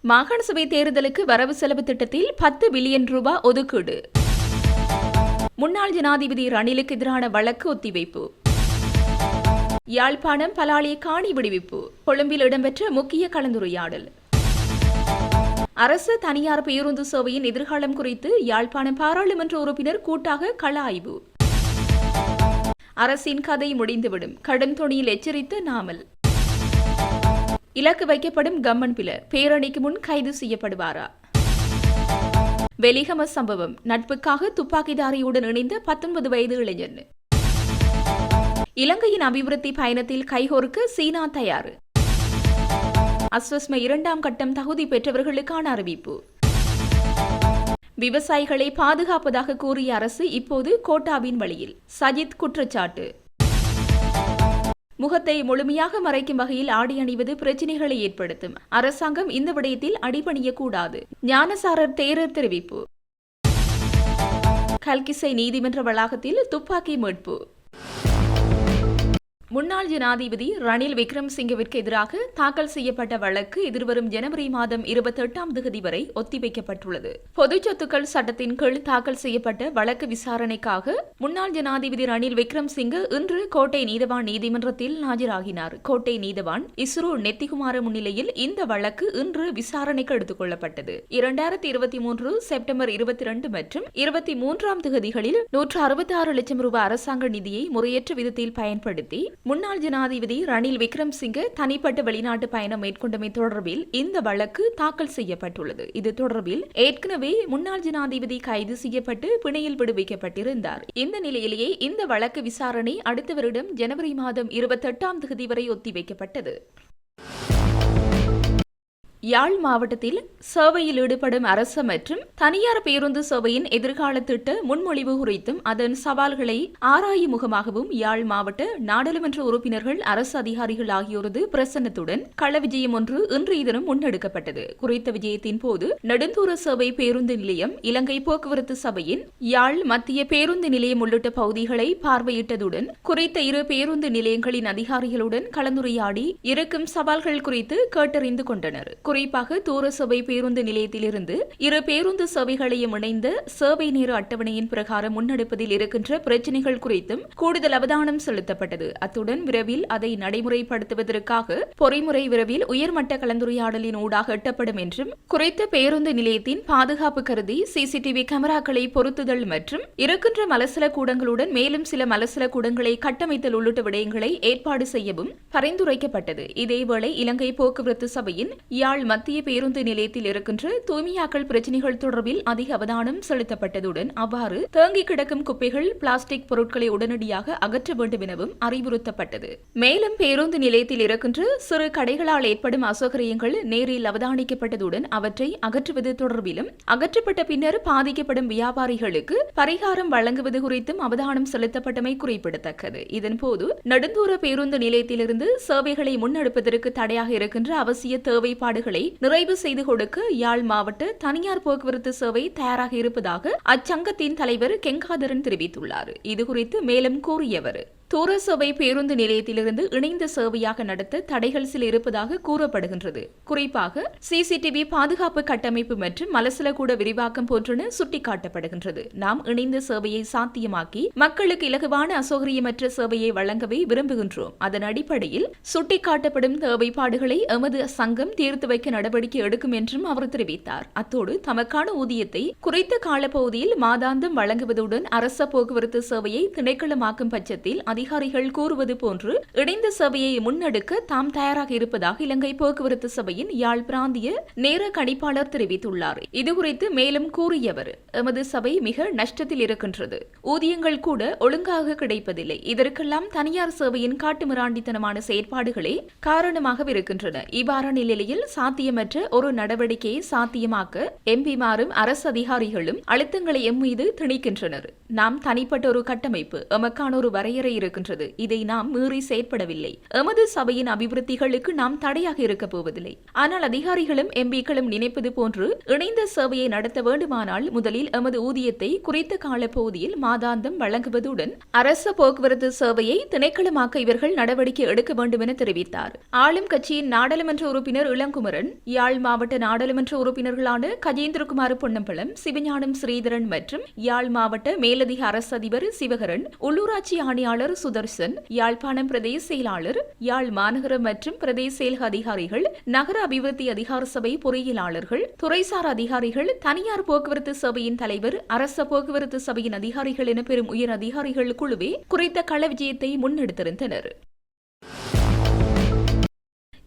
மாகாண சபை தேர்தலுக்கு வரவு செலவு திட்டத்தில் பத்து பில்லியன் ரூபாய் ஒதுக்கீடு. முன்னாள் ஜனாதிபதி ரணிலுக்கு எதிரான வழக்கு ஒத்திவைப்பு. யாழ்ப்பாணம் பலாலி காணி விடுவிப்பு. கொழும்பில் இடம்பெற்ற முக்கிய கலந்துரையாடல். அரசு தனியார் பேருந்து சேவையின் எதிர்காலம் குறித்து யாழ்ப்பாணம் பாராளுமன்ற உறுப்பினர் கூட்டாக கள ஆய்வு. அரசின் கதை முடிந்துவிடும். கடும் தொனியில் எச்சரித்த நாமல். இலக்கு வைக்கப்படும் கம்மன் பிலர் பேரணிக்கு முன் கைது செய்யப்படுவாரா? வெலிகம சம்பவம். நட்புக்காக துப்பாக்கிதாரியுடன் இணைந்த பத்தொன்பது வயது இளைஞன். இலங்கையின் அபிவிருத்தி பயணத்தில் கைகோர்க்க சீனா தயார். அஸ்வஸ்ம இரண்டாம் கட்டம் தகுதி பெற்றவர்களுக்கான அறிவிப்பு. விவசாயிகளை பாதுகாப்பதாக கூறிய அரசு இப்போது கோட்டாவின் வழியில். சஜித் குற்றச்சாட்டு. முகத்தை முழுமையாக மறைக்கும் வகையில் ஆடி அணிவது பிரச்சினைகளை ஏற்படுத்தும். அரசாங்கம் இந்த விடயத்தில் அடிபணியக்கூடாது. ஞானசாரர் தேரர் தெரிவிப்பு. கல்கிசை நீதிமன்ற வளாகத்தில் துப்பாக்கி மீட்பு. முன்னாள் ஜனாதிபதி ரணில் விக்ரம்சிங்கவிற்கு எதிராக தாக்கல் செய்யப்பட்ட வழக்கு எதிர்வரும் ஜனவரி மாதம் இருபத்தி எட்டாம் தேதி வரை ஒத்திவைக்கப்பட்டுள்ளது. பொது சொத்துக்கள் சட்டத்தின் கீழ் தாக்கல் செய்யப்பட்ட வழக்கு விசாரணைக்காக முன்னாள் ஜனாதிபதி ரணில் விக்ரம்சிங்கு இன்று கோட்டை நீதவான் நீதிமன்றத்தில் ஆஜராகினார். கோட்டை நீதவான் இஸ்ரோ நெத்திகுமார முன்னிலையில் இந்த வழக்கு இன்று விசாரணைக்கு எடுத்துக் கொள்ளப்பட்டது. இரண்டாயிரத்தி இருபத்தி மூன்று செப்டம்பர் இருபத்தி இரண்டு மற்றும் இருபத்தி மூன்றாம் தேதிகளில் நூற்று அறுபத்தி ஆறு லட்சம் ரூபாய் அரசாங்க நிதியை முறையற்ற விதத்தில் பயன்படுத்தி முன்னாள் ஜனாதிபதி ரணில் விக்ரம்சிங்கே தனிப்பட்ட வெளிநாட்டு பயணம் மேற்கொண்டமை தொடர்பில் இந்த வழக்கு தாக்கல் செய்யப்பட்டுள்ளது. இது தொடர்பில் ஏற்கனவே முன்னாள் ஜனாதிபதி கைது செய்யப்பட்டு பிணையில் விடுவிக்கப்பட்டிருந்தார். இந்த நிலையிலேயே இந்த வழக்கு விசாரணை அடுத்த வருடம் ஜனவரி மாதம் இருபத்தி எட்டாம் தேதி வரை ஒத்திவைக்கப்பட்டது. யாழ் மாவட்டத்தில் சேவையில் ஈடுபடும் அரசு மற்றும் தனியார் பேருந்து சேவையின் எதிர்கால திட்ட முன்மொழிவு குறித்தும் அதன் சவால்களை ஆராயும் முகமாகவும் யாழ் மாவட்ட நாடாளுமன்ற உறுப்பினர்கள் அரசு அதிகாரிகள் ஆகியோரது பிரசன்னத்துடன் கள விஜயம் ஒன்று இன்றைய தினம் முன்னெடுக்கப்பட்டது. குறித்த விஜயத்தின் போது நெடுந்தூர சேவை பேருந்து நிலையம் இலங்கை போக்குவரத்து சபையின் யாழ் மத்திய பேருந்து நிலையம் உள்ளிட்ட பகுதிகளை பார்வையிட்டதுடன் குறித்த இரு பேருந்து நிலையங்களின் அதிகாரிகளுடன் கலந்துரையாடி இருக்கும் சவால்கள் குறித்து கேட்டறிந்து கொண்டனர். குறிப்பாக தூர சபை பேருந்து நிலையத்திலிருந்து இரு பேருந்து சபைகளையும் இணைந்த சேவை நேர அட்டவணையின் பிரகாரம் முன்னெடுப்பதில் இருக்கின்ற பிரச்சினைகள் குறித்தும் கூடுதல் அவதானம் செலுத்தப்பட்டது. அத்துடன் விரைவில் அதை நடைமுறைப்படுத்துவதற்காக பொறிமுறை விரைவில் உயர்மட்ட கலந்துரையாடலின் ஊடாக எட்டப்படும் என்றும் குறித்த பேருந்து நிலையத்தின் பாதுகாப்பு கருதி சிசிடிவி கேமராக்களை பொருத்துதல் மற்றும் இருக்கின்ற மலசல கூடங்களுடன் மேலும் சில மலசல கூடங்களை கட்டமைத்தல் உள்ளிட்ட விடயங்களை ஏற்பாடு செய்யவும் பரிந்துரைக்கப்பட்டது. இதேவேளை இலங்கை போக்குவரத்து சபையின் யாழ் யாழ் மத்திய பேருந்து நிலையத்தில் இருக்கின்ற தூய்மையாக்கல் பிரச்சினைகள் தொடர்பில் அதிக அவதானம் செலுத்தப்பட்டதுடன் அவ்வாறு தேங்கி கிடக்கும் குப்பைகள் பிளாஸ்டிக் பொருட்களை உடனடியாக அகற்ற வேண்டும் எனவும் அறிவுறுத்தப்பட்டது. மேலும் பேருந்து நிலையத்தில் இருக்கின்ற சிறு கடைகளால் ஏற்படும் அசௌகரியங்கள் நேரில் அவதானிக்கப்பட்டதுடன் அவற்றை அகற்றுவது தொடர்பிலும் அகற்றப்பட்ட பின்னர் பாதிக்கப்படும் வியாபாரிகளுக்கு பரிகாரம் வழங்குவது குறித்தும் அவதானம் செலுத்தப்பட்டமை குறிப்பிடத்தக்கது. இதன்போது நெடுந்தூர பேருந்து நிலையத்திலிருந்து சேவைகளை முன்னெடுப்பதற்கு தடையாக இருக்கின்ற அவசிய தேவைப்பாடுகள் பணிகளை நிறைவு செய்து கொடுக்க யாழ் மாவட்ட தனியார் போக்குவரத்து சேவை தயாராக இருப்பதாக அச்சங்கத்தின் தலைவர் கெங்காதரன் தெரிவித்துள்ளார். இதுகுறித்து மேலும் கூறியவர். தூரசபை பேருந்து நிலையத்திலிருந்து இணைந்த சேவையாக நடத்த தடைகள் சில இருப்பதாக கூறப்படுகின்றது. குறிப்பாக சிசிடிவி பாதுகாப்பு கட்டமைப்பு மற்றும் மலசல கூட விரிவாக்கம் போன்றன சுட்டிக்காட்டப்படுகின்றது. நாம் இணைந்த சேவையை சாத்தியமாக்கி மக்களுக்கு இலகுவான அசௌகரியமற்ற சேவையை வழங்கவே விரும்புகின்றோம். அதன் அடிப்படையில் சுட்டிக்காட்டப்படும் தேவைப்பாடுகளை எமது சங்கம் தீர்த்து வைக்க நடவடிக்கை எடுக்கும் என்றும் அவர் தெரிவித்தார். அத்தோடு தமக்கான ஊதியத்தை குறித்த காலப்பகுதியில் மாதாந்தம் வழங்குவதுடன் அரச போக்குவரத்து சேவையை திணைக்களமாக்கும் பட்சத்தில் அதிகாரிகள் கூறுவது போன்று இணைந்த சபையை முன்னெடுக்க தாம் தயாராக இருப்பதாக இலங்கை போக்குவரத்து சபையின் யாழ் பிராந்திய நேர கணிப்பாளர் தெரிவித்துள்ளார். இதுகுறித்து மேலும் கூறியவர் எமது சபை மிக நஷ்டத்தில் இருக்கின்றது. ஊதியங்கள் கூட ஒழுங்காக கிடைப்பதில்லை. இதற்கெல்லாம் தனியார் சேவையின் காட்டுமிராண்டித்தனமான செயற்பாடுகளே காரணமாக இருக்கின்றன இவ்வாறான நிலையில் சாத்தியமற்ற ஒரு நடவடிக்கையை சாத்தியமாக்க எம்பிமாரும் அரசு அதிகாரிகளும் அழுத்தங்களை எம் மீது திணிக்கின்றனர். நாம் தனிப்பட்ட ஒரு கட்டமைப்பு எமக்கான ஒரு வரையறை இருக்கின்றது. இதை நாம் மீறி செயற்படவில்லை. எமது சபையின் அபிவிருத்திகளுக்கு நாம் தடையாக இருக்க போவதில்லை. ஆனால் அதிகாரிகளும் எம்பிக்களும் நினைப்பது போன்று இணைந்த சேவையை நடத்த வேண்டுமானால் முதலில் எமது ஊதியத்தை குறித்த கால பகுதியில் மாதாந்தம் வழங்குவதுடன் அரச போக்குவரத்து சேவையை திணைக்களமாக்க இவர்கள் நடவடிக்கை எடுக்க வேண்டும் என தெரிவித்தார். ஆளும் கட்சியின் நாடாளுமன்ற உறுப்பினர் இளங்குமரன் யாழ் மாவட்ட நாடாளுமன்ற உறுப்பினர்களான கஜேந்திரகுமார் பொன்னம்பலம் சிவஞானம் ஸ்ரீதரன் மற்றும் யாழ் மாவட்ட மேலதிக அரசு அதிபர் சிவகரன் உள்ளூராட்சி ஆணையாளர் சுதர்சன் யாழ்ப்பாணம் பிரதேச செயலாளர் யாழ் மாநகர மற்றும் பிரதேச செயலக அதிகாரிகள் நகர அபிவிருத்தி அதிகார சபை பொறியியலாளர்கள் துறைசார் அதிகாரிகள் தனியார் போக்குவரத்து சபையின் தலைவர் அரச போக்குவரத்து சபையின் அதிகாரிகள் என பெறும் உயர் அதிகாரிகள் குழுவே குறித்த கள விஜயத்தை முன்னெடுத்திருந்தனர்.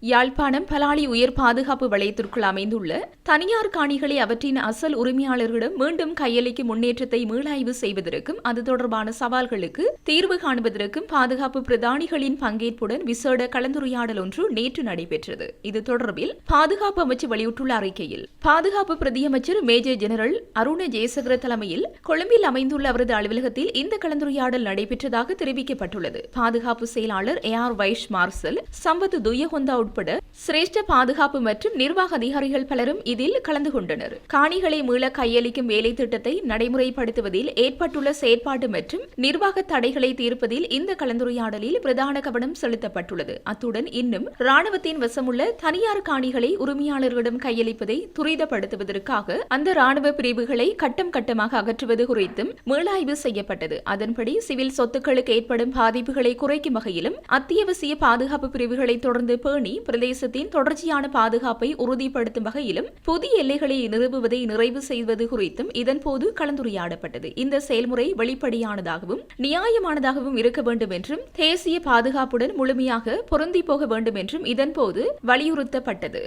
யாழ்ப்பாணம் பலாளி உயர் பாதுகாப்பு வளையத்திற்குள் அமைந்துள்ள தனியார் காணிகளை அவற்றின் அசல் உரிமையாளர்களிடம் மீண்டும் கையளிக்கும் முன்னேற்றத்தை மீளாய்வு செய்வதற்கும் அது தொடர்பான சவால்களுக்கு தீர்வு காண்பதற்கும் பாதுகாப்பு பிரதானிகளின் பங்கேற்புடன் விசேட கலந்துரையாடல் ஒன்று நேற்று நடைபெற்றது. இது தொடர்பில் பாதுகாப்பு அமைச்சர் வெளியிட்டுள்ள அறிக்கையில் பாதுகாப்பு பிரதியமைச்சர் மேஜர் ஜெனரல் அருண ஜெயசகர தலைமையில் கொழும்பில் அமைந்துள்ள அவரது அலுவலகத்தில் இந்த கலந்துரையாடல் நடைபெற்றதாக தெரிவிக்கப்பட்டுள்ளது. பாதுகாப்பு செயலாளர் air vice marshal Sampath Thuyacontha உட்பட சிரேஷ்ட பாதுகாப்பு மற்றும் நிர்வாக அதிகாரிகள் பலரும் இதில் கலந்து கொண்டனர். காணிகளை மீள கையளிக்கும் வேலை திட்டத்தை நடைமுறைப்படுத்துவதில் ஏற்பட்டுள்ள செயற்பாடு மற்றும் நிர்வாக தடைகளை தீர்ப்பதில் இந்த கலந்துரையாடலில் பிரதான கவனம் செலுத்தப்பட்டுள்ளது. அத்துடன் இன்னும் ராணுவத்தின் வசமுள்ள தனியார் காணிகளை உரிமையாளர்களிடம் கையளிப்பதை துரிதப்படுத்துவதற்காக அந்த ராணுவ பிரிவுகளை கட்டம் கட்டமாக அகற்றுவது குறித்தும் மீளாய்வு செய்யப்பட்டது. அதன்படி சிவில் சொத்துக்களுக்கு ஏற்படும் பாதிப்புகளை குறைக்கும் வகையிலும் அத்தியாவசிய பாதுகாப்பு பிரிவுகளை தொடர்ந்து பேணி பிரதேசத்தின் தொடர்ச்சியான பாதுகாப்பை உறுதிப்படுத்தும் வகையிலும் புதிய எல்லைகளை நிறுவுவதை நிறைவு செய்வது குறித்தும் இதன்போது கலந்துரையாடப்பட்டது. இந்த செயல்முறை வெளிப்படையானதாகவும் நியாயமானதாகவும் இருக்க வேண்டும் என்றும் தேசிய பாதுகாப்புடன் முழுமையாக பொருந்தி போக வேண்டும் என்றும் இதன்போது வலியுறுத்தப்பட்டது.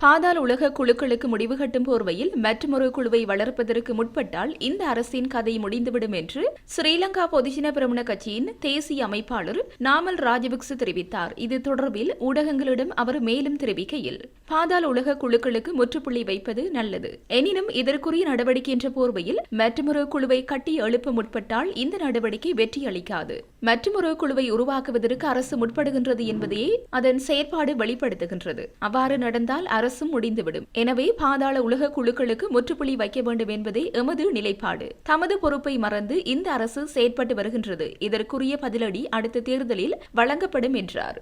பாதாள உலக குழுக்களுக்கு முடிவு கட்டும் போர்வையில் மற்றொரு குழுவை வளர்ப்பதற்கு முற்பட்டால் இந்த அரசின் கதை முடிந்துவிடும் என்று ஸ்ரீலங்கா பொதுஜன பிரமண கட்சியின் தேசிய அமைப்பாளர் நாமல் ராஜபக்ச தெரிவித்தார். இது தொடர்பில் ஊடகங்களிடம் அவர் மேலும் தெரிவிக்கையில் பாதாள உலக குழுக்களுக்கு முற்றுப்புள்ளி வைப்பது நல்லது. எனினும் இதற்குரிய நடவடிக்கை என்ற போர்வையில் மற்றொரு குழுவை கட்டி எழுப்ப முற்பட்டால் இந்த நடவடிக்கை வெற்றியளிக்காது மற்றொரு குழுவை உருவாக்குவதற்கு அரசு முற்படுகின்றது என்பதையே அதன் செயற்பாடு வெளிப்படுத்துகின்றது. அவ்வாறு நடந்தால் அரசும் முடிந்துவிடும். எனவே பாதாள உலக குழுக்களுக்கு முற்றுப்புள்ளி வைக்க வேண்டும் என்பதே எமது நிலைப்பாடு. தமது பொறுப்பை மறந்து இந்த அரசு செயற்பட்டு வருகின்றது. இதற்குரிய பதிலடி அடுத்த தேர்தலில் வழங்கப்படும் என்றார்.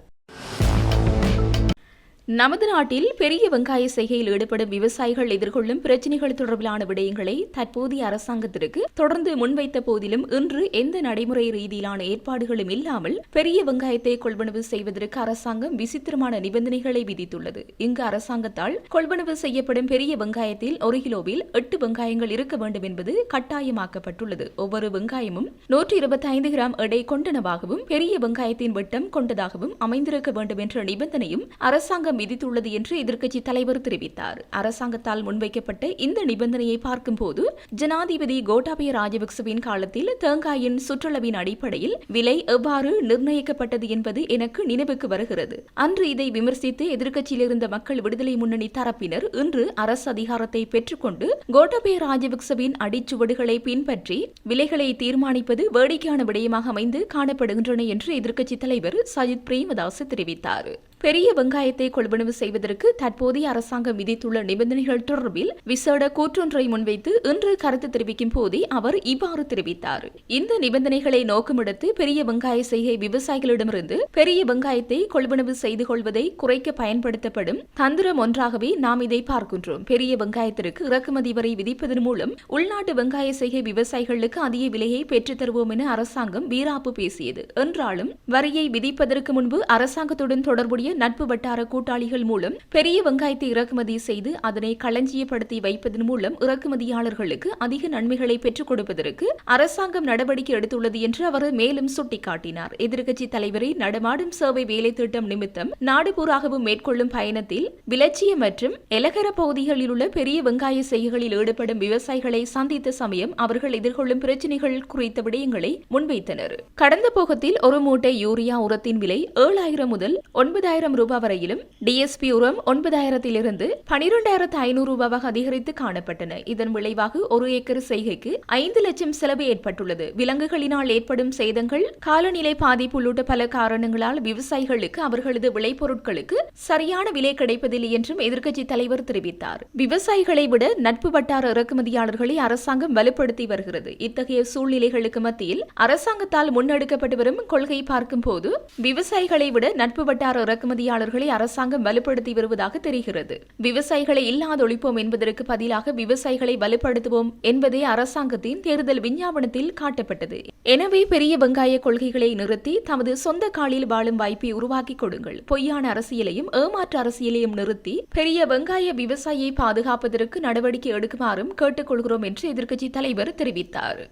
நமது நாட்டில் பெரிய வெங்காய செய்கையில் ஈடுபடும் விவசாயிகள் எதிர்கொள்ளும் பிரச்சினைகள் தொடர்பிலான விடயங்களை தற்போதைய அரசாங்கத்திற்கு தொடர்ந்து முன்வைத்த போதிலும் இன்று எந்த நடைமுறை ரீதியிலான ஏற்பாடுகளும் இல்லாமல் பெரிய வெங்காயத்தை கொள்வனவு செய்வதற்கு அரசாங்கம் விசித்திரமான நிபந்தனைகளை விதித்துள்ளது. இங்கு அரசாங்கத்தால் கொள்வனவு செய்யப்படும் பெரிய வெங்காயத்தில் ஒரு கிலோவில் எட்டு வெங்காயங்கள் இருக்க வேண்டும் என்பது கட்டாயமாக்கப்பட்டுள்ளது. ஒவ்வொரு வெங்காயமும் நூற்றி இருபத்தி ஐந்து கிராம் எடை கொண்டனவாகவும் பெரிய வெங்காயத்தின் விட்டம் கொண்டதாகவும் அமைந்திருக்க வேண்டும் என்ற நிபந்தனையும் அரசாங்கம் அரசாங்கம் விதித்துள்ளது என்று எதிர்க்கட்சி தலைவர் தெரிவித்தார். அரசாங்கத்தால் முன்வைக்கப்பட்ட இந்த நிபந்தனையை பார்க்கும்போது ஜனாதிபதி கோட்டாபய ராஜபக்சவின் காலத்தில் தேங்காயின் சுற்றளவின் அடிப்படையில் விலை எவ்வாறு நிர்ணயிக்கப்பட்டது என்பது எனக்கு நினைவுக்கு வருகிறது. அன்று இதை விமர்சித்து எதிர்க்கட்சியில் இருந்த மக்கள் விடுதலை முன்னணி தரப்பினர் இன்று அரசு அதிகாரத்தை பெற்றுக்கொண்டு கோட்டாபய ராஜபக்சவின் அடிச்சுவடுகளை பின்பற்றி விலைகளை தீர்மானிப்பது வேடிக்கையான விடயமாக அமைந்து காணப்படுகின்றன என்று எதிர்க்கட்சி தலைவர் சஜித் பிரேமதாஸ் தெரிவித்தார். பெரிய வெங்காயத்தை கொள்வனவு செய்வதற்கு தற்போதைய அரசாங்கம் விதித்துள்ள நிபந்தனைகள் தொடர்பில் விசேட கூற்றொன்றை முன்வைத்து இன்று கருத்து தெரிவிக்கும் போதே அவர் இவ்வாறு தெரிவித்தார். இந்த நிபந்தனைகளை நோக்கமிடுத்து பெரிய வெங்காய செய்கை விவசாயிகளிடமிருந்து பெரிய வெங்காயத்தை கொள்வனவு செய்து கொள்வதை குறைக்க பயன்படுத்தப்படும் தந்திரம் ஒன்றாகவே நாம் இதை பார்க்கின்றோம். பெரிய வெங்காயத்திற்கு இறக்குமதி வரை விதிப்பதன் மூலம் உள்நாட்டு வெங்காய செய்கை விவசாயிகளுக்கு அதிக விலையை பெற்றுத் தருவோம் என அரசாங்கம் வீராப்பு பேசியது. என்றாலும் வரியை விதிப்பதற்கு முன்பு அரசாங்கத்துடன் தொடர்புடைய நட்பு வட்டார கூட்டாளிகள் மூலம் பெரிய வெங்காயத்தை இறக்குமதி செய்து அதனை களஞ்சியப்படுத்தி வைப்பதன் மூலம் இறக்குமதியாளர்களுக்கு அதிக நன்மைகளை பெற்றுக் கொடுப்பதற்கு அரசாங்கம் நடவடிக்கை எடுத்துள்ளது என்று அவர் மேலும் சுட்டிக்காட்டினார். எதிர்க்கட்சி தலைவரை நடமாடும் சேவை வேலை திட்டம் நிமித்தம் நாடுபூராகவும் மேற்கொள்ளும் பயணத்தில் விலட்சிய மற்றும் எலகர பகுதிகளில் உள்ள பெரிய வெங்காய செய்கைகளில் ஈடுபடும் விவசாயிகளை சந்தித்த சமயம் அவர்கள் எதிர்கொள்ளும் பிரச்சினைகள் குறித்த விடயங்களை முன்வைத்தனர். கடந்த போகத்தில் ஒரு மூட்டை யூரியா உரத்தின் விலை ஏழாயிரம் முதல் ஒன்பதாயிரம் பத்தாயிரம் ரூபாய் வரையிலும் டிஎஸ்பி உரம் ஒன்பதாயிரத்திலிருந்து பனிரெண்டாயிரத்து ஐநூறு ரூபாவாக அதிகரித்து காணப்பட்டன. இதன் விளைவாக ஒரு ஏக்கர் செய்கைக்கு ஐந்து லட்சம் செலவு ஏற்பட்டுள்ளது. விலங்குகளினால் ஏற்படும் சேதங்கள் காலநிலை பாதிப்பு உள்ளிட்ட பல காரணங்களால் விவசாயிகளுக்கு அவர்களது விளைபொருட்களுக்கு சரியான விலை கிடைப்பதில்லை என்றும் எதிர்க்கட்சி தலைவர் தெரிவித்தார். விவசாயிகளை விட நட்பு வட்டார இறக்குமதியாளர்களை அரசாங்கம் வலுப்படுத்தி வருகிறது. இத்தகைய சூழ்நிலைகளுக்கு மத்தியில் அரசாங்கத்தால் முன்னெடுக்கப்பட்டு வரும் கொள்கை பார்க்கும் போது விவசாயிகளை விட நட்பு வட்டார இறக்குமதி இறக்குமதியாளர்களை அரசாங்கம் வலுப்படுத்தி வருவதாக தெரிகிறது. விவசாயிகளை இல்லாதொழிப்போம் என்பதற்கு பதிலாக விவசாயிகளை வலுப்படுத்துவோம் என்பதே அரசாங்கத்தின் தேர்தல் விஞ்ஞாபனத்தில் காட்டப்பட்டது. எனவே பெரிய வெங்காய கொள்கைகளை நிறுத்தி தமது சொந்த காலில் வாழும் வாய்ப்பை உருவாக்கி கொடுங்கள். பொய்யான அரசியலையும் ஏமாற்று அரசியலையும் நிறுத்தி பெரிய வெங்காய விவசாயியை பாதுகாப்பதற்கு நடவடிக்கை எடுக்குமாறும் கேட்டுக்கொள்கிறோம் என்று எதிர்க்கட்சி தலைவர் தெரிவித்தார்.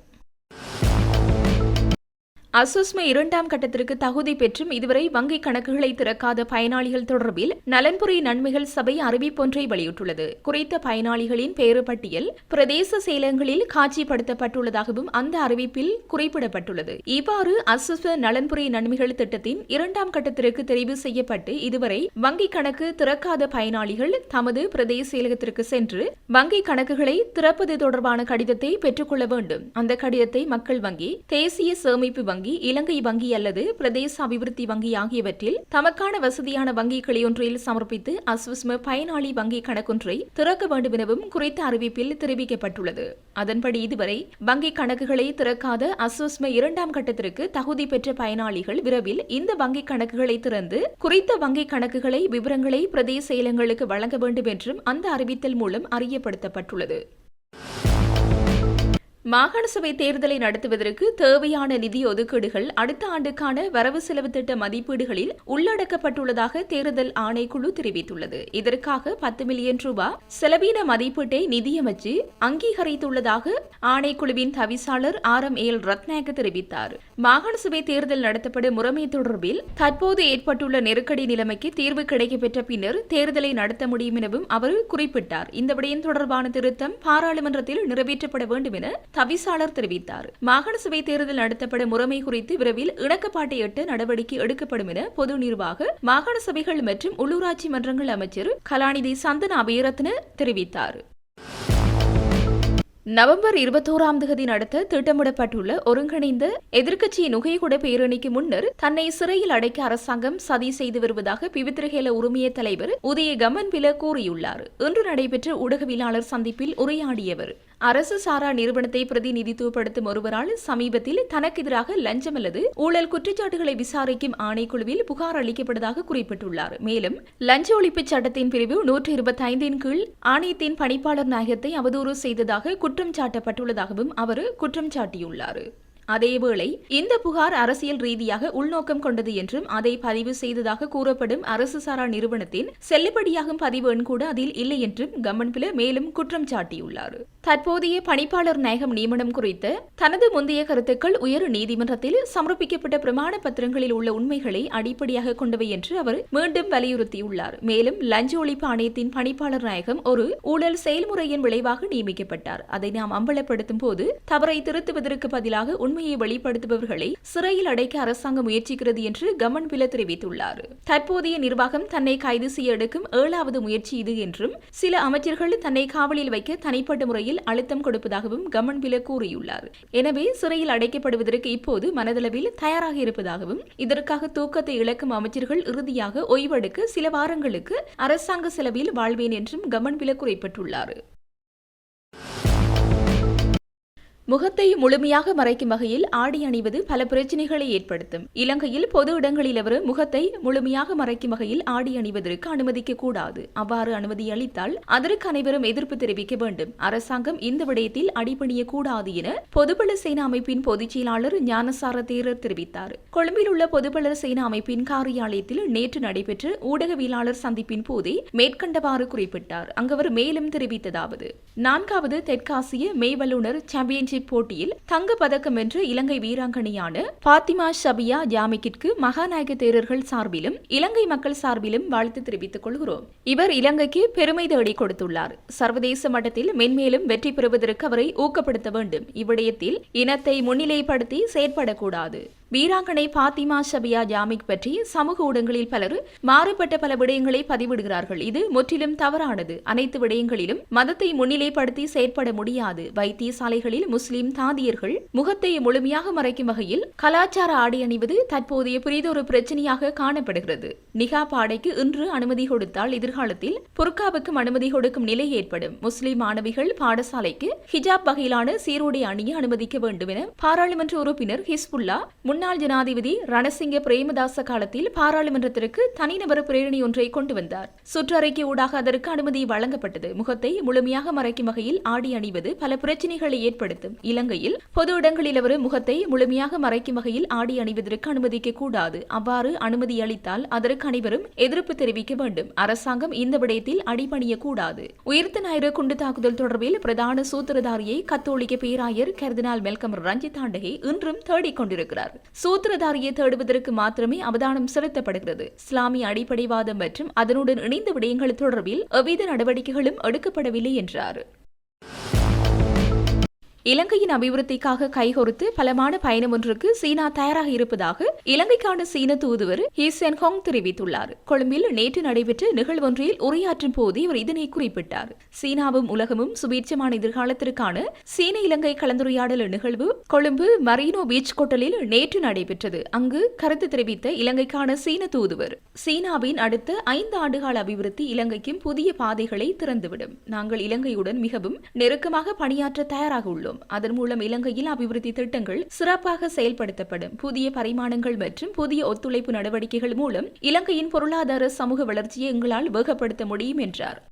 அசுஸ்ம இரண்டாம் கட்டத்திற்கு தகுதி பெற்றும் இதுவரை வங்கிக் கணக்குகளை திறக்காத பயனாளிகள் தொடர்பில் நலன்புரி நன்மைகள் சபை அறிவிப்பொன்றை வெளியிட்டுள்ளது. குறித்த பயனாளிகளின் பேரு பட்டியல் பிரதேச செயலகங்களில் காட்சிப்படுத்தப்பட்டுள்ளதாகவும் அந்த அறிவிப்பில் குறிப்பிடப்பட்டுள்ளது. இவ்வாறு அசுஸ்ம நலன்புரி நன்மைகள் திட்டத்தின் இரண்டாம் கட்டத்திற்கு தெரிவு செய்யப்பட்டு இதுவரை வங்கிக் கணக்கு திறக்காத பயனாளிகள் தமது பிரதேச செயலகத்திற்கு சென்று வங்கிக் கணக்குகளை திறப்பது தொடர்பான கடிதத்தை பெற்றுக்கொள்ள வேண்டும். அந்த கடிதத்தை மக்கள் வங்கி தேசிய சேமிப்பு வங்கி வங்கி இலங்கை வங்கி அல்லது பிரதேச அபிவிருத்தி வங்கி ஆகியவற்றில் தமக்கான வசதியான வங்கி கிளையொன்றில் சமர்ப்பித்து அஸ்விஸ்ம பயனாளி வங்கி கணக்கொன்றை திறக்க வேண்டும் எனவும் குறித்த அறிவிப்பில் தெரிவிக்கப்பட்டுள்ளது. அதன்படி இதுவரை வங்கி கணக்குகளை திறக்காத அஸ்வஸ்ம இரண்டாம் கட்டத்திற்கு தகுதி பெற்ற பயனாளிகள் விரைவில் இந்த வங்கி கணக்குகளை திறந்து குறித்த வங்கி கணக்குகளை விவரங்களை பிரதேச செயலங்களுக்கு வழங்க வேண்டும் என்றும் அந்த அறிவித்தல் மூலம் அறியப்படுத்தப்பட்டுள்ளது. மாகாண சபை தேர்தலை நடத்துவதற்கு தேவையான நிதி ஒதுக்கீடுகள் அடுத்த ஆண்டுக்கான வரவு செலவு திட்ட மதிப்பீடுகளில் உள்ளடக்கப்பட்டுள்ளதாக தேர்தல் ஆணைக்குழு தெரிவித்துள்ளது. இதற்காக பத்து மில்லியன் ரூபாய் செலவீன மதிப்பீட்டை நிதியமைச்சு அங்கீகரித்துள்ளதாக ஆணைக்குழுவின் தவிசாளர் ஆர் எம் எல் ரத்நாயக தெரிவித்தார். மாகாண சபை தேர்தல் நடத்தப்படும் முறைமை தொடர்பில் தற்போது ஏற்பட்டுள்ள நெருக்கடி நிலைமைக்கு தீர்வு கிடைக்கப்பெற்ற பின்னர் தேர்தலை நடத்த முடியும் எனவும் அவர் குறிப்பிட்டார். இந்த விடயம் தொடர்பான திருத்தம் பாராளுமன்றத்தில் நிறைவேற்றப்பட வேண்டும் என தவிசாளர் தெரிவித்தார். மாகாண சபை தேர்தல் நடத்தப்படும் முறைமை குறித்து விரைவில் இணக்கப்பாட்டை எட்ட நடவடிக்கை எடுக்கப்படும் என பொது நிர்வாக மாகாண சபைகள் மற்றும் உள்ளூராட்சி மன்றங்கள் அமைச்சர் கலாநிதி சந்தன அபயரத்ன தெரிவித்தார். நவம்பர் இருபத்தோராம் தேதி நடத்த திட்டமிடப்பட்டுள்ள ஒருங்கிணைந்த எதிர்க்கட்சி நுகைகுட பேரணிக்கு முன்னர் தன்னை சிறையில் அடைக்க அரசாங்கம் சதி செய்து வருவதாக பிவித்திரகேல உரிமைய தலைவர் உதய கமன்பில கூறியுள்ளார். இன்று நடைபெற்ற ஊடகவியலாளர் சந்திப்பில் உரையாடியவர் அரசு சாரா நிறுவனத்தை பிரதிநிதித்துவப்படுத்தும் ஒருவரால் சமீபத்தில் தனக்கு எதிராக லஞ்சம் அல்லது ஊழல் குற்றச்சாட்டுகளை விசாரிக்கும் ஆணைக்குழுவில் புகார் அளிக்கப்பட்டதாக குறிப்பிட்டுள்ளார். மேலும் லஞ்ச ஒழிப்பு சட்டத்தின் பிரிவு நூற்றி இருபத்தி ஐந்தின் கீழ் ஆணையத்தின் பணிப்பாளர் நாயகத்தை அவதூறு செய்ததாக குற்றம் சாட்டப்பட்டுள்ளதாகவும் அவர் குற்றம் சாட்டியுள்ளார். அதேவேளை இந்த புகார் அரசியல் ரீதியாக உள்நோக்கம் கொண்டது என்றும் அதை பதிவு செய்ததாக கூறப்படும் அரசு சாரா நிறுவனத்தின் செல்லுபடியாகும் பதிவு எண் கூட அதில் இல்லை என்றும் கமன்பில மேலும் குற்றம் சாட்டியுள்ளார். தற்போதைய பணிப்பாளர் நாயகம் நியமனம் குறித்த தனது முந்தைய கருத்துக்கள் உயர் நீதிமன்றத்தில் சமர்ப்பிக்கப்பட்ட பிரமாண பத்திரங்களில் உள்ள உண்மைகளை அடிப்படையாக கொண்டவை என்று அவர் மீண்டும் வலியுறுத்தியுள்ளார். மேலும் லஞ்ச ஒழிப்பு ஆணையத்தின் பணிப்பாளர் நாயகம் ஒரு ஊழல் செயல்முறையின் விளைவாக நியமிக்கப்பட்டார். அதை நாம் அம்பலப்படுத்தும் போது தவறை திருத்துவதற்கு பதிலாக உண்மையை வெளிப்படுத்துபவர்களை சிறையில் அடைக்க அரசாங்கம் முயற்சிக்கிறது என்று கமன் பில தெரிவித்துள்ளார். தற்போதைய நிர்வாகம் தன்னை கைது செய்ய எடுக்கும் ஏழாவது முயற்சி இது என்றும் சில அமைச்சர்கள் தன்னை காவலில் வைக்க தனிப்பட்ட முறையில் அழுத்தம் கொடுப்பதாகவும் கமன்பில கூறியுள்ளார். எனவே சிறையில் அடைக்கப்படுவதற்கு இப்போது மனதளவில் தயாராக இருப்பதாகவும் இதற்காக தூக்கத்தை இழக்கும் அமைச்சர்கள் இறுதியாக ஓய்வெடுக்க சில வாரங்களுக்கு அரசாங்க செலவில் வாழ்வேன் என்றும் கமன் பில குறிப்பிட்டுள்ளார். முகத்தை முழுமையாக மறைக்கும் வகையில் ஆடை அணிவது பல பிரச்சனைகளை ஏற்படுத்தும். இலங்கையில் பொது இடங்களில் அவர் முகத்தை முழுமையாக மறைக்கும் வகையில் ஆடை அணிவதற்கு அனுமதிக்க கூடாது. அவ்வாறு அனுமதி அளித்தால் அதற்கு அனைவரும் எதிர்ப்பு தெரிவிக்க வேண்டும். அரசாங்கம் இந்த விடயத்தில் அடிபணிய கூடாது என பொதுபல சேனா அமைப்பின் பொதுச் செயலாளர் ஞானசார தேரர் தெரிவித்தார். கொழும்பில் உள்ள பொதுபல சேனா அமைப்பின் காரியாலயத்தில் நேற்று நடைபெற்ற ஊடகவியலாளர் சந்திப்பின் போதே மேற்கண்டவாறு குறிப்பிட்டார். அங்கவர் மேலும் தெரிவித்ததாவது நான்காவது தெற்காசிய மெய்வல்லுநர் சாம்பியன்ஷிப் சாம்பியன்ஷிப் போட்டியில் தங்க வென்ற இலங்கை வீராங்கனையான பாத்திமா ஷபியா ஜாமிக்கிற்கு மகாநாயக தேரர்கள் சார்பிலும் இலங்கை மக்கள் சார்பிலும் வாழ்த்து தெரிவித்துக் கொள்கிறோம். இவர் இலங்கைக்கு பெருமை தேடி கொடுத்துள்ளார். சர்வதேச மட்டத்தில் மென்மேலும் வெற்றி பெறுவதற்கு அவரை ஊக்கப்படுத்த வேண்டும். இவ்விடயத்தில் இனத்தை முன்னிலைப்படுத்தி செயற்படக்கூடாது. வீராங்கனை பாத்திமா ஷபியா ஜாமிக் பற்றி சமூக ஊடகங்களில் பலர் மாறுபட்ட பல விடயங்களை பதிவிடுகிறார்கள். இது முற்றிலும் தவறானது. அனைத்து விடயங்களிலும் மதத்தை முன்னிலைப்படுத்தி செயற்பட முடியாது. வைத்தியசாலைகளில் முஸ்லிம் தாதியர்கள் முகத்தை முழுமையாக மறைக்கும் வகையில் கலாச்சார ஆடை அணிவது தற்போதைய புரிதொரு பிரச்சனையாக காணப்படுகிறது. நிகா பாடைக்கு இன்று அனுமதி கொடுத்தால் எதிர்காலத்தில் புர்காவுக்கும் அனுமதி கொடுக்கும் நிலை ஏற்படும். முஸ்லிம் மாணவிகள் பாடசாலைக்கு ஹிஜாப் வகையிலான சீருடை அணிய அனுமதிக்க வேண்டும் என பாராளுமன்ற உறுப்பினர் ஹிஸ்புல்லா முன் முன்னாள் ஜனாதிபதி ரணசிங்க பிரேமதாச காலத்தில் பாராளுமன்றத்திற்கு தனிநபர் பிரேரணி ஒன்றை கொண்டு வந்தார். சுற்றறிக்கை ஊடாக அதற்கு அனுமதி வழங்கப்பட்டது. முகத்தை முழுமையாக மறைக்கும் வகையில் ஆடி அணிவது பல பிரச்சினைகளை ஏற்படுத்தும். இலங்கையில் பொது இடங்களில் அவர் முகத்தை முழுமையாக மறைக்கும் வகையில் ஆடி அணிவதற்கு அனுமதிக்க கூடாது. அவ்வாறு அனுமதி அளித்தால் அதற்கு அனைவரும் எதிர்ப்பு தெரிவிக்க வேண்டும். அரசாங்கம் இந்த விடயத்தில் அடிபணிய கூடாது. உயிர்த்த ஞாயிறு குண்டு தாக்குதல் தொடர்பில் பிரதான சூத்திரதாரியை கத்தோலிக்க பேராயர் கர்தினால் மெல்கம் ரஞ்சித் ஆண்டகை இன்றும் தேடிக் கொண்டிருக்கிறார். சூத்திரதாரியை தேடுவதற்கு மாத்திரமே அவதானம் செலுத்தப்படுகிறது. இஸ்லாமிய அடிப்படைவாதம் மற்றும் அதனுடன் இணைந்த விடயங்கள் தொடர்பில் எவ்வித நடவடிக்கைகளும் எடுக்கப்படவில்லை என்றார். இலங்கையின் அபிவிருத்திக்காக கைகொடுத்து பலமான பயணம் ஒன்றுக்கு சீனா தயாராக இருப்பதாக இலங்கைக்கான சீன தூதுவர் ஹீசென் ஹோங் தெரிவித்துள்ளார். கொழும்பில் நேற்று நடைபெற்ற நிகழ்வொன்றில் உரையாற்றும் போது இவர் இதனை குறிப்பிட்டார். சீனாவும் உலகமும் சுபீட்சமான எதிர்காலத்திற்கான சீன இலங்கை கலந்துரையாடல் நிகழ்வு கொழும்பு மரீனோ பீச் கொட்டலில் நேற்று நடைபெற்றது. அங்கு கருத்து தெரிவித்த இலங்கைக்கான சீன தூதுவர் சீனாவின் அடுத்த ஐந்து ஆண்டுகால அபிவிருத்தி இலங்கைக்கும் புதிய பாதைகளை திறந்துவிடும். நாங்கள் இலங்கையுடன் மிகவும் நெருக்கமாக பணியாற்ற தயாராக உள்ளோம். உள்ளோம் அதன் மூலம் இலங்கையில் அபிவிருத்தி திட்டங்கள் சிறப்பாக செயல்படுத்தப்படும். புதிய பரிமாணங்கள் மற்றும் புதிய ஒத்துழைப்பு நடவடிக்கைகள் மூலம் இலங்கையின் பொருளாதார சமூக வளர்ச்சியை எங்களால் வேகப்படுத்த முடியும் என்றார்.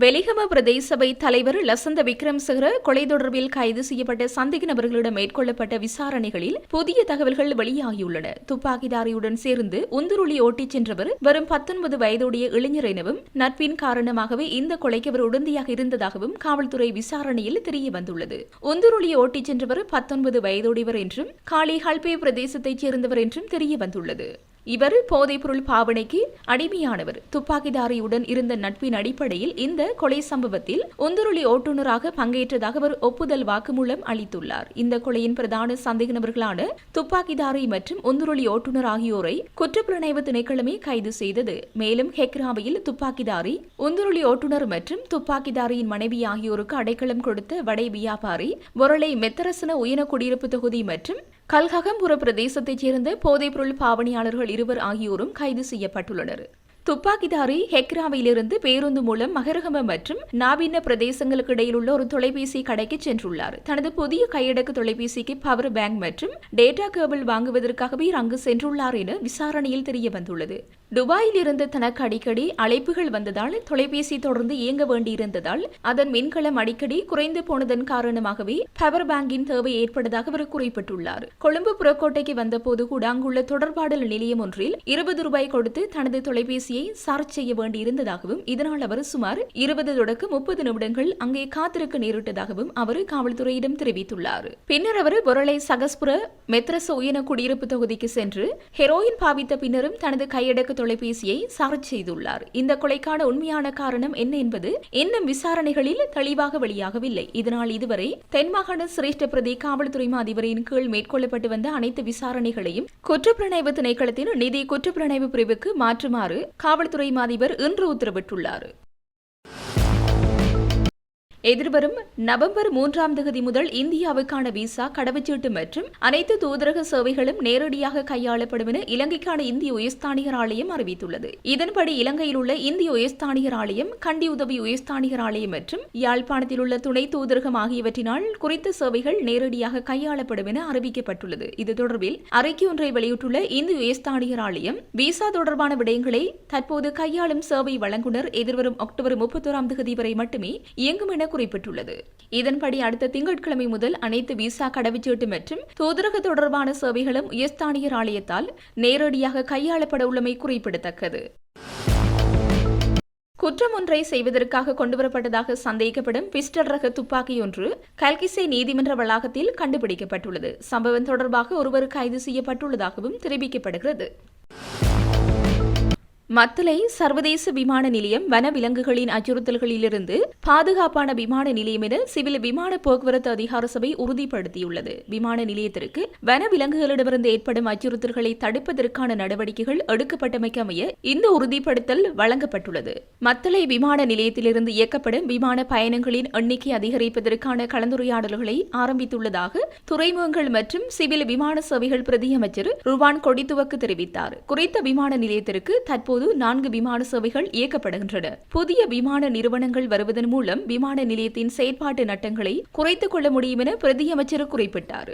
வெலிகம பிரதேச சபை தலைவர் லசந்த விக்ரம்சகர கொலை தொடர்பில் கைது செய்யப்பட்ட சந்தேக நபர்களிடம் மேற்கொள்ளப்பட்ட விசாரணைகளில் புதிய தகவல்கள் வெளியாகியுள்ளன. துப்பாக்கிதாரியுடன் சேர்ந்து உந்துருளி ஓட்டிச் சென்றவர் வரும் பத்தொன்பது வயதுடைய இளைஞர் எனவும் நட்பின் காரணமாகவே இந்த கொலைக்கு அவர் உடந்தையாக இருந்ததாகவும் காவல்துறை விசாரணையில் தெரிய வந்துள்ளது உந்துருளி ஓட்டிச் சென்றவர் பத்தொன்பது வயதுடையவர் என்றும் காளி ஹல்பே பிரதேசத்தைச் சேர்ந்தவர் என்றும் தெரிய வந்துள்ளது இவர் போதைப்பொருள் பாவனைக்கு அடிமையானவர். துப்பாக்கிதாரியுடன் இருந்த நட்பின் அடிப்படையில் இந்த கொலை சம்பவத்தில் உந்துருளி ஓட்டுநராக பங்கேற்றதாக அவர் ஒப்புதல் வாக்குமூலம் அளித்துள்ளார். இந்த கொலையின் பிரதான சந்தேக நபர்களான துப்பாக்கிதாரி மற்றும் உந்துருளி ஓட்டுநர் ஆகியோரை குற்றப்புலனாய்வு திணைக்களமே கைது செய்தது. மேலும் ஹெக்ராவையில் துப்பாக்கிதாரி உந்துருளி ஓட்டுநர் மற்றும் துப்பாக்கிதாரியின் மனைவி ஆகியோருக்கு அடைக்கலம் கொடுத்த வடை வியாபாரி பொருளை மெத்தரசன உயன குடியிருப்பு தொகுதி மற்றும் கல்ககம்புர பிரதேசத்தைச் சேர்ந்த போதைப்பொருள் பாவனையாளர்கள் இருவர் ஆகியோரும் கைது செய்யப்பட்டுள்ளனர். துப்பாக்கிதாரி ஹெக்ராவிலிருந்து பேருந்து மூலம் மகரகம மற்றும் நாபின்ன பிரதேசங்களுக்கு இடையிலுள்ள ஒரு தொலைபேசி கடைக்கு சென்றுள்ளார். தனது புதிய கையடக்கு தொலைபேசிக்கு பவர் பேங்க் மற்றும் டேட்டா கேபிள் வாங்குவதற்காகவே அங்கு சென்றுள்ளார் என விசாரணையில் தெரிய வந்துள்ளது துபாயில் இருந்து தனக்கு அடிக்கடி அழைப்புகள் வந்ததால் தொலைபேசி தொடர்ந்து இயங்க வேண்டியிருந்ததால் அதன் மின்கலம் அடிக்கடி குறைந்து போனதன் காரணமாகவே பவர் பேங்கின் தேவை ஏற்பட்டதாக அவர் குறிப்பிட்டுள்ளார். கொழும்பு புறக்கோட்டைக்கு வந்தபோது கூட அங்குள்ள தொடர்பாடல் நிலையம் ஒன்றில் இருபது ரூபாய் கொடுத்து தனது தொலைபேசி தொலைபேசியை சார்ஜ் செய்ய வேண்டியிருந்ததாகவும் இதனால் அவர் சுமார் இருபது தொடக்க முப்பது நிமிடங்கள் அங்கே காத்திருக்க நேரிட்டதாகவும் அவர் காவல்துறையிடம் தெரிவித்துள்ளார். பின்னர் அவர் பொருளை சகஸ்புர மெத்ரஸ் உயன குடியிருப்பு தொகுதிக்கு சென்று ஹெரோயின் பாவித்த பின்னரும் தனது கையடக்கு தொலைபேசியை சார்ஜ் செய்துள்ளார். இந்த கொலைக்கான உண்மையான காரணம் என்ன என்பது இன்னும் விசாரணைகளில் தெளிவாக வெளியாகவில்லை. இதனால் இதுவரை தென்மாகாண சிரேஷ்ட பிரதி காவல்துறை அதிபரின் கீழ் மேற்கொள்ளப்பட்டு வந்த அனைத்து விசாரணைகளையும் குற்றப்புலனாய்வு திணைக்களத்தின் நிதி குற்றப்புலனாய்வு பிரிவுக்கு மாற்றுமாறு காவல்துறை அதிபர் இன்று உத்தரவிட்டுள்ளார். எதிர்வரும் நவம்பர் மூன்றாம் தேதி முதல் இந்தியாவுக்கான விசா கடவுச்சீட்டு மற்றும் அனைத்து தூதரக சேவைகளும் நேரடியாக கையாளப்படும் என இலங்கைக்கான இந்திய உயர்ஸ்தானிகர் ஆலயம் அறிவித்துள்ளது. இதன்படி இலங்கையில் உள்ள இந்திய உயர்ஸ்தானிகர் ஆலயம் கண்டி உதவி உயர்ஸ்தானிகர் ஆலயம் மற்றும் யாழ்ப்பாணத்தில் உள்ள துணை தூதரகம் ஆகியவற்றினால் குறித்த சேவைகள் நேரடியாக கையாளப்படும் என அறிவிக்கப்பட்டுள்ளது. இது தொடர்பில் அறிக்கை ஒன்றை வெளியிட்டுள்ள இந்திய உயர்ஸ்தானிகர் ஆலயம் விசா தொடர்பான விடயங்களை தற்போது கையாளும் சேவை வழங்குனர் எதிர்வரும் அக்டோபர் முப்பத்தோராம் தேதி வரை மட்டுமே இயங்கும் என குறிப்பிட்டுள்ளது. இதன்படி அடுத்த திங்கட்கிழமை முதல் அனைத்து விசா கடவுச்சீட்டு மற்றும் தூதரக தொடர்பான சேவைகளும் உயர்ஸ்தானியர் ஆலயத்தால் நேரடியாக கையாளப்பட உள்ளமை குறிப்பிடத்தக்கது. குற்றம் ஒன்றை செய்வதற்காக கொண்டுவரப்பட்டதாக சந்தேகிக்கப்படும் பிஸ்டல் ரக துப்பாக்கியொன்று கல்கிசை நீதிமன்ற வளாகத்தில் கண்டுபிடிக்கப்பட்டுள்ளது. சம்பவம் தொடர்பாக ஒருவர் கைது செய்யப்பட்டுள்ளதாகவும் தெரிவிக்கப்படுகிறது. மத்தளை சர்வதேச விமான நிலையம் வனவிலங்குகளின் அச்சுறுத்தல்களிலிருந்து பாதுகாப்பான விமான நிலையம் என சிவில் விமான போக்குவரத்து அதிகார சபை உறுதிப்படுத்தியுள்ளது. விமான நிலையத்திற்கு வனவிலங்குகளிடமிருந்து ஏற்படும் அச்சுறுத்தல்களை தடுப்பதற்கான நடவடிக்கைகள் எடுக்கப்பட்டமைக்கமைய இந்த உறுதிப்படுத்தல் வழங்கப்பட்டுள்ளது. மத்தளை விமான நிலையத்திலிருந்து இயக்கப்படும் விமான பயணங்களின் எண்ணிக்கை அதிகரிப்பதற்கான கலந்துரையாடல்களை ஆரம்பித்துள்ளதாக துறைமுகங்கள் மற்றும் சிவில் விமான சேவைகள் பிரதியமைச்சர் ருவான் கொடித்துவக்கு தெரிவித்தார். குறித்த விமான நிலையத்திற்கு தற்போது தற்போது நான்கு விமான சேவைகள் இயக்கப்படுகின்றன. புதிய விமான நிறுவனங்கள் வருவதன் மூலம் விமான நிலையத்தின் செயற்பாட்டு நட்டங்களை குறைத்துக் கொள்ள முடியும் என பிரதியமைச்சர் குறிப்பிட்டார்.